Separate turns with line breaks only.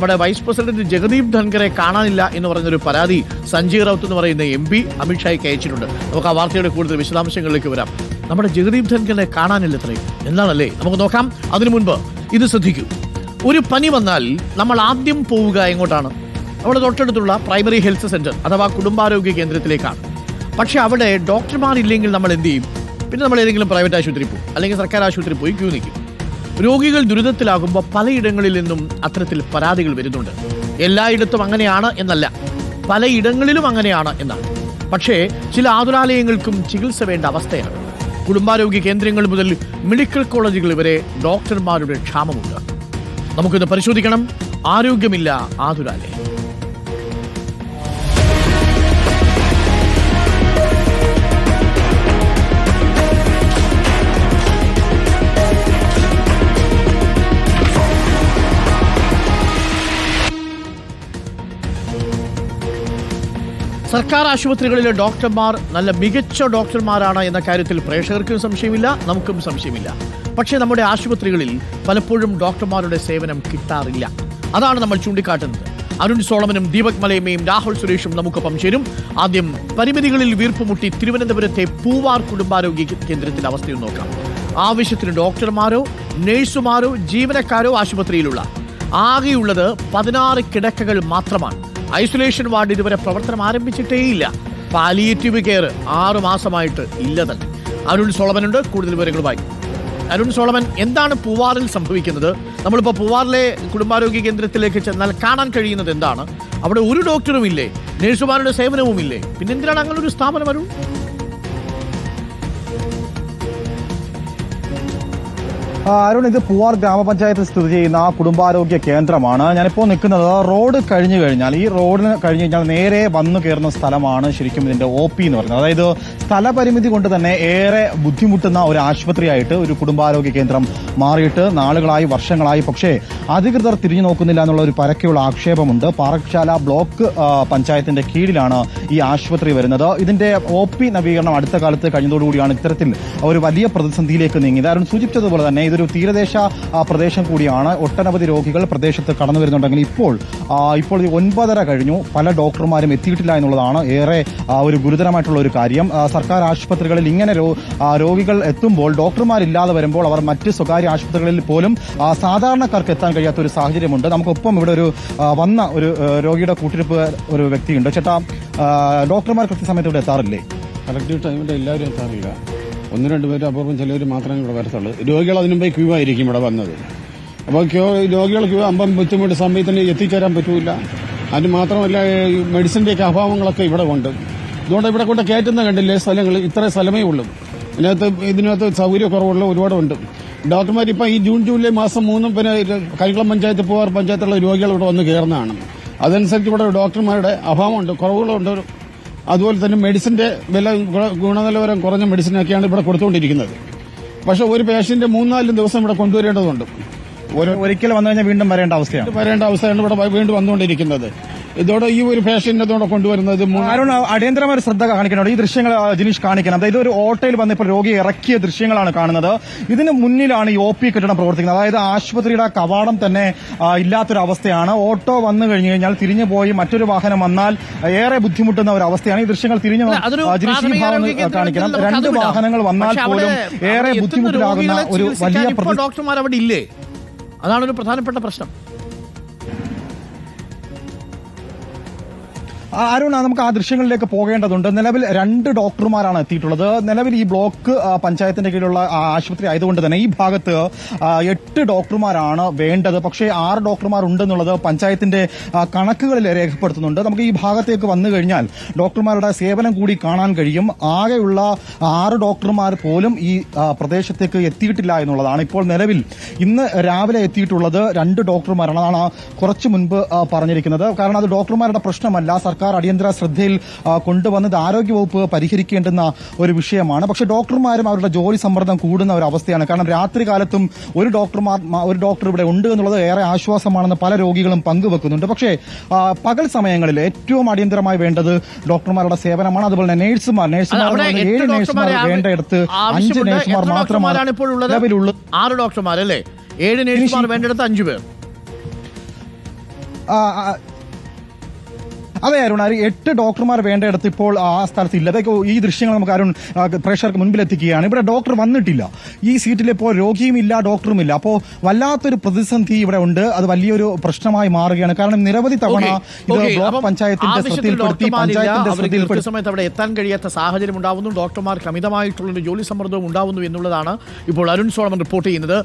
നമ്മുടെ vice president Jagdeep ധൻഖറെ കാണാനില്ല എന്ന് പറഞ്ഞൊരു പരാതി സഞ്ജയ് റൌത്ത് എന്ന് പറയുന്ന എം പി അമിത്ഷായ്ക്ക് അയച്ചിട്ടുണ്ട്. നമുക്ക് ആ വാർത്തയുടെ കൂടുതൽ വിശദാംശങ്ങളിലേക്ക് വരാം. നമ്മുടെ ജഗദീപ് ധൻഖറിനെ കാണാനില്ല ഇത്രയും. എന്താണല്ലേ നമുക്ക് നോക്കാം. അതിനു മുൻപ് ഇത് ശ്രദ്ധിക്കൂ. ഒരു പനി വന്നാൽ നമ്മൾ ആദ്യം പോവുക എങ്ങോട്ടാണ്? നമ്മുടെ തൊട്ടടുത്തുള്ള പ്രൈമറി ഹെൽത്ത് സെന്റർ അഥവാ കുടുംബാരോഗ്യ കേന്ദ്രത്തിലേക്കാണ്. പക്ഷേ അവിടെ ഡോക്ടർമാരില്ലെങ്കിൽ നമ്മൾ എന്ത് ചെയ്യും? പിന്നെ നമ്മൾ ഏതെങ്കിലും പ്രൈവറ്റ് ആശുപത്രി പോകും. അല്ലെങ്കിൽ സർക്കാർ ആശുപത്രി പോയി ക്യൂ നിൽക്കും. രോഗികൾ ദുരിതത്തിലാകുമ്പോൾ പലയിടങ്ങളിൽ നിന്നും അത്തരത്തിൽ പരാതികൾ വരുന്നുണ്ട്. എല്ലായിടത്തും അങ്ങനെയാണ് എന്നല്ല. പലയിടങ്ങളിലും അങ്ങനെയാണ് എന്നാണ്. പക്ഷേ ചില ആതുരാലയങ്ങൾക്കും ചികിത്സ വേണ്ട അവസ്ഥയാണ്. കുടുംബാരോഗ്യ കേന്ദ്രങ്ങൾ മുതൽ മെഡിക്കൽ കോളേജുകൾ വരെ ഡോക്ടർമാരുടെ ക്ഷാമമുണ്ട്. നമുക്കിത് പരിശോധിക്കണം. ആരോഗ്യമില്ല ആതുരാലയം. സർക്കാർ ആശുപത്രികളിലെ ഡോക്ടർമാർ നല്ല മികച്ച ഡോക്ടർമാരാണ് എന്ന കാര്യത്തിൽ പ്രേക്ഷകർക്കും സംശയമില്ല നമുക്കും സംശയമില്ല. പക്ഷേ നമ്മുടെ ആശുപത്രികളിൽ പലപ്പോഴും ഡോക്ടർമാരുടെ സേവനം കിട്ടാറില്ല. അതാണ് നമ്മൾ ചൂണ്ടിക്കാട്ടുന്നത്. അരുൺ സോളമനും ദീപക് മലയമ്മയും രാഹുൽ സുരേഷും നമുക്കൊപ്പം ചേരും ആദ്യം പരിമിതികളിൽ വീർപ്പുമുട്ടി തിരുവനന്തപുരത്തെ പൂവാർ കുടുംബാരോഗ്യ കേന്ദ്രത്തിന്റെ അവസ്ഥയും നോക്കാം. ആവശ്യത്തിന് ഡോക്ടർമാരോ നഴ്സുമാരോ ജീവനക്കാരോ ആശുപത്രിയിലുള്ള. ആകെയുള്ളത് പതിനാറ് കിടക്കകൾ മാത്രമാണ്. ഐസൊലേഷൻ വാർഡ് ഇതുവരെ പ്രവർത്തനം ആരംഭിച്ചിട്ടേയില്ല പാലിയേറ്റീവ് കെയർ ആറു മാസമായിട്ട് ഇല്ല തന്നെ. അരുൺ സോളമനുണ്ട്. കൂടുതൽ വിവരങ്ങളുമായി. അരുൺ സോളമൻ എന്താണ് പൂവാറിൽ സംഭവിക്കുന്നത്? നമ്മളിപ്പോൾ പൂവാറിലെ കുടുംബാരോഗ്യ കേന്ദ്രത്തിലേക്ക് ചെന്നാൽ കാണാൻ കഴിയുന്നത് എന്താണ്? അവിടെ ഒരു ഡോക്ടറും ഇല്ലേ? നഴ്സുമാരുടെ സേവനവും ഇല്ലേ പിന്നെന്തിനാണ് അങ്ങനെ ഒരു സ്ഥാപനം അരുൺ?
അരുൺ ഇത് പൂവാർ ഗ്രാമപഞ്ചായത്ത് സ്ഥിതി ചെയ്യുന്ന കുടുംബാരോഗ്യ കേന്ദ്രമാണ്. ഞാനിപ്പോൾ നിൽക്കുന്നത് റോഡ് കഴിഞ്ഞു കഴിഞ്ഞാൽ ഈ റോഡിന് കഴിഞ്ഞു കഴിഞ്ഞാൽ നേരെ വന്നു കയറുന്ന സ്ഥലമാണ് ശരിക്കും ഇതിന്റെ ഒ പി എന്ന് പറയുന്നത്. അതായത് സ്ഥലപരിമിതി കൊണ്ട് തന്നെ ഏറെ ബുദ്ധിമുട്ടുന്ന ഒരു ആശുപത്രിയായിട്ട് ഒരു കുടുംബാരോഗ്യ കേന്ദ്രം മാറിയിട്ട് നാളുകളായി വർഷങ്ങളായി. പക്ഷേ അധികൃതർ തിരിഞ്ഞു നോക്കുന്നില്ല എന്നുള്ള ഒരു പരക്കെയുള്ള ആക്ഷേപമുണ്ട്. പാറശാല ബ്ലോക്ക് പഞ്ചായത്തിന്റെ കീഴിലാണ് ഈ ആശുപത്രി വരുന്നത്. ഇതിന്റെ ഒ പി നവീകരണം അടുത്ത കാലത്ത് കഴിഞ്ഞതോടുകൂടിയാണ് ഇത്തരത്തിൽ ഒരു വലിയ പ്രതിസന്ധിയിലേക്ക് നീങ്ങിയത്. അരുൺ സൂചിപ്പിച്ചതുപോലെ തന്നെ ഇതൊരു തീരദേശ പ്രദേശം കൂടിയാണ്. ഒട്ടനവധി രോഗികൾ പ്രദേശത്ത് കടന്നു വരുന്നുണ്ടെങ്കിൽ ഇപ്പോൾ ഇപ്പോൾ ഒൻപതര കഴിഞ്ഞു. പല ഡോക്ടർമാരും എത്തിയിട്ടില്ല എന്നുള്ളതാണ് ഏറെ ഒരു ഗുരുതരമായിട്ടുള്ള ഒരു കാര്യം. സർക്കാർ ആശുപത്രികളിൽ ഇങ്ങനെ രോഗികൾ എത്തുമ്പോൾ ഡോക്ടർമാരില്ലാതെ വരുമ്പോൾ അവർ മറ്റ് സ്വകാര്യ ആശുപത്രികളിൽ പോലും സാധാരണക്കാർക്ക് എത്താൻ കഴിയാത്ത ഒരു സാഹചര്യമുണ്ട്. നമുക്കൊപ്പം ഇവിടെ ഒരു വന്ന ഒരു രോഗിയുടെ കൂട്ടിരിപ്പ് ഒരു വ്യക്തിയുണ്ട്. ചേട്ടാ ഡോക്ടർമാർ കൃത്യസമയത്ത് ഇവിടെ എത്താറില്ലേ?
കറക്റ്റ് ടൈമിൽ എല്ലാവരും എത്താറില്ല. ഒന്ന് രണ്ട് പേര് അപൂർവം ചിലവർ മാത്രമേ ഇവിടെ വരത്തുള്ളൂ. രോഗികൾ അതിനു മുമ്പേ ക്യൂ ആയിരിക്കും ഇവിടെ വന്നത്. അപ്പോൾ ക്യൂ രോഗികൾ ക്യൂ ആകുമ്പം ബുദ്ധിമുട്ട് സമയത്തിന് എത്തിച്ചേരാൻ പറ്റൂല. അതിന് മാത്രമല്ല ഈ മെഡിസിന്റെയൊക്കെ അഭാവങ്ങളൊക്കെ ഇവിടെ ഉണ്ട്. അതുകൊണ്ട് ഇവിടെ കൊണ്ട് കയറ്റുന്ന കണ്ടില്ലേ സ്ഥലങ്ങൾ ഇത്ര സ്ഥലമേ ഉള്ളൂ. ഇതിനകത്ത് ഇതിനകത്ത് സൗകര്യക്കുറവുള്ള ഒരുപാടുണ്ട്. ഡോക്ടർമാർ ഇപ്പം ഈ ജൂൺ ജൂലൈ മാസം മൂന്നും പിന്നെ കരിക്കുളം പഞ്ചായത്ത് പൂവാർ പഞ്ചായത്തുള്ള രോഗികൾ ഇവിടെ വന്ന് കയറുന്നതാണ്. അതനുസരിച്ച് ഇവിടെ ഡോക്ടർമാരുടെ അഭാവമുണ്ട് കുറവുകളുണ്ട്. അതുപോലെ തന്നെ മെഡിസിന്റെ വില ഗുണനിലവാരം കുറഞ്ഞ മെഡിസിനൊക്കെയാണ് ഇവിടെ കൊടുത്തുകൊണ്ടിരിക്കുന്നത്. പക്ഷെ ഒരു പേഷ്യന്റ് മൂന്നാലും ദിവസം ഇവിടെ കൊണ്ടുവരേണ്ടതുണ്ട്. ഒരു
ഒരിക്കൽ വന്നു കഴിഞ്ഞാൽ വീണ്ടും വരേണ്ട അവസ്ഥയാണ്.
വരേണ്ട അവസ്ഥയാണ് ഇവിടെ വീണ്ടും വന്നുകൊണ്ടിരിക്കുന്നത്. ഇതോടെ ഈ ഒരു പേഷ്യന്റ് ഇതോടെ കൊണ്ടുവരുന്നത് മൂന്ന്
അരുൺ അടിയന്തരമായ ഒരു ശ്രദ്ധ കാണിക്കണം? ഈ ദൃശ്യങ്ങൾ ജിനീഷ് കാണിക്കണം. അതായത് ഒരു ഓട്ടോയിൽ വന്ന് ഇപ്പോൾ രോഗിയെ ഇറക്കിയ ദൃശ്യങ്ങളാണ് കാണുന്നത്. ഇതിന് മുന്നിലാണ് ഈ ഒ പി കെട്ടിടം പ്രവർത്തിക്കുന്നത്. അതായത് ആശുപത്രിയുടെ കവാടം തന്നെ ഇല്ലാത്തൊരവസ്ഥയാണ്. ഓട്ടോ വന്നു കഴിഞ്ഞു കഴിഞ്ഞാൽ തിരിഞ്ഞു പോയി മറ്റൊരു വാഹനം വന്നാൽ ഏറെ ബുദ്ധിമുട്ടുന്ന ഒരു അവസ്ഥയാണ്. ഈ ദൃശ്യങ്ങൾ തിരിഞ്ഞു ജിനീഷ് ഭാഗം കാണിക്കണം. രണ്ട് വാഹനങ്ങൾ വന്നാൽ പോലും ഏറെ ബുദ്ധിമുട്ടിലാകുന്ന ഒരു വലിയ
ഡോക്ടർമാർ അവിടെ ഇല്ലേ? അതാണ് ഒരു പ്രധാനപ്പെട്ട പ്രശ്നം.
അരുൺ നമുക്ക് ആ ദൃശ്യങ്ങളിലേക്ക് പോകേണ്ടതുണ്ട്. നിലവിൽ രണ്ട് ഡോക്ടർമാരാണ് എത്തിയിട്ടുള്ളത്. നിലവിൽ ഈ ബ്ലോക്ക് പഞ്ചായത്തിന്റെ കീഴിലുള്ള ആശുപത്രി ആയതുകൊണ്ട് തന്നെ ഈ ഭാഗത്ത് എട്ട് ഡോക്ടർമാരാണ് വേണ്ടത്. പക്ഷേ ആറ് ഡോക്ടർമാർ ഉണ്ടെന്നുള്ളത് പഞ്ചായത്തിന്റെ കണക്കുകളിൽ രേഖപ്പെടുത്തുന്നുണ്ട്. നമുക്ക് ഈ ഭാഗത്തേക്ക് വന്നു കഴിഞ്ഞാൽ ഡോക്ടർമാരുടെ സേവനം കൂടി കാണാൻ കഴിയും. ആകെയുള്ള ആറ് ഡോക്ടർമാർ പോലും ഈ പ്രദേശത്തേക്ക് എത്തിയിട്ടില്ല എന്നുള്ളതാണ് ഇപ്പോൾ നിലവിൽ ഇന്ന് രാവിലെ എത്തിയിട്ടുള്ളത് രണ്ട് ഡോക്ടർമാരാണ്. അതാണ് കുറച്ചു മുൻപ് പറഞ്ഞിരിക്കുന്നത്. കാരണം അത് ഡോക്ടർമാരുടെ പ്രശ്നമല്ല. സർക്കാർ അടിയന്തര ശ്രദ്ധയിൽ കൊണ്ടുവന്നത് ആരോഗ്യവകുപ്പ് പരിഹരിക്കേണ്ടുന്ന ഒരു വിഷയമാണ്. പക്ഷേ ഡോക്ടർമാരും അവരുടെ ജോലി സമ്മർദ്ദം കൂടുന്ന ഒരു അവസ്ഥയാണ്. കാരണം രാത്രി കാലത്തും ഒരു ഡോക്ടർമാർ ഒരു ഡോക്ടർ ഇവിടെ ഉണ്ട് എന്നുള്ളത് ഏറെ ആശ്വാസമാണെന്ന് പല രോഗികളും പങ്കുവെക്കുന്നുണ്ട്. പക്ഷേ പകൽ സമയങ്ങളിൽ ഏറ്റവും അടിയന്തരമായി വേണ്ടത് ഡോക്ടർമാരുടെ സേവനമാണ്. അതുപോലെ തന്നെ നേഴ്സുമാർ നേഴ്സുമാർ ഏഴ് നേഴ്സുമാർ വേണ്ടയിടത്ത് അഞ്ച്. നേഴ്സുമാർ മാത്രമാണ് നിലവിലുള്ളത്
ആറ് ഡോക്ടർമാർ അല്ലേ ഏഴ് നേഴ്സുമാർ വേണ്ടിടത്ത് അഞ്ചു പേർ.
അതെ അരുൺ അരു എട്ട് ഡോക്ടർമാർ വേണ്ടയിടത്ത് ഇപ്പോൾ ആ സ്ഥലത്ത് ഇല്ല അതൊക്കെ ഈ ദൃശ്യങ്ങൾ നമുക്ക് അരുൺ പ്രേക്ഷകർക്ക് മുൻപിലെത്തിക്കുകയാണ്. ഇവിടെ ഡോക്ടർ വന്നിട്ടില്ല. ഈ സീറ്റിൽ ഇപ്പോൾ രോഗിയും ഇല്ല ഡോക്ടറും ഇല്ല അപ്പോൾ വല്ലാത്തൊരു പ്രതിസന്ധി ഇവിടെ ഉണ്ട്. അത് വലിയൊരു പ്രശ്നമായി മാറുകയാണ്. കാരണം നിരവധി തവണ ഇത്. ബ്ലോക്ക് പഞ്ചായത്തിന്റെ ശ്രദ്ധയിൽപ്പെടുത്തി പഞ്ചായത്തിന്റെ ശ്രദ്ധയിൽപ്പെടുത്തി.
സമയത്ത് അവിടെ എത്താൻ കഴിയാത്ത സാഹചര്യം ഉണ്ടാവുന്നു. ഡോക്ടർമാർക്ക് അമിതമായിട്ടുള്ള ജോലി സമ്മർദ്ദവും ഉണ്ടാവുന്നു എന്നുള്ളതാണ് ഇപ്പോൾ അരുൺ സോളമൻ റിപ്പോർട്ട് ചെയ്യുന്നത്.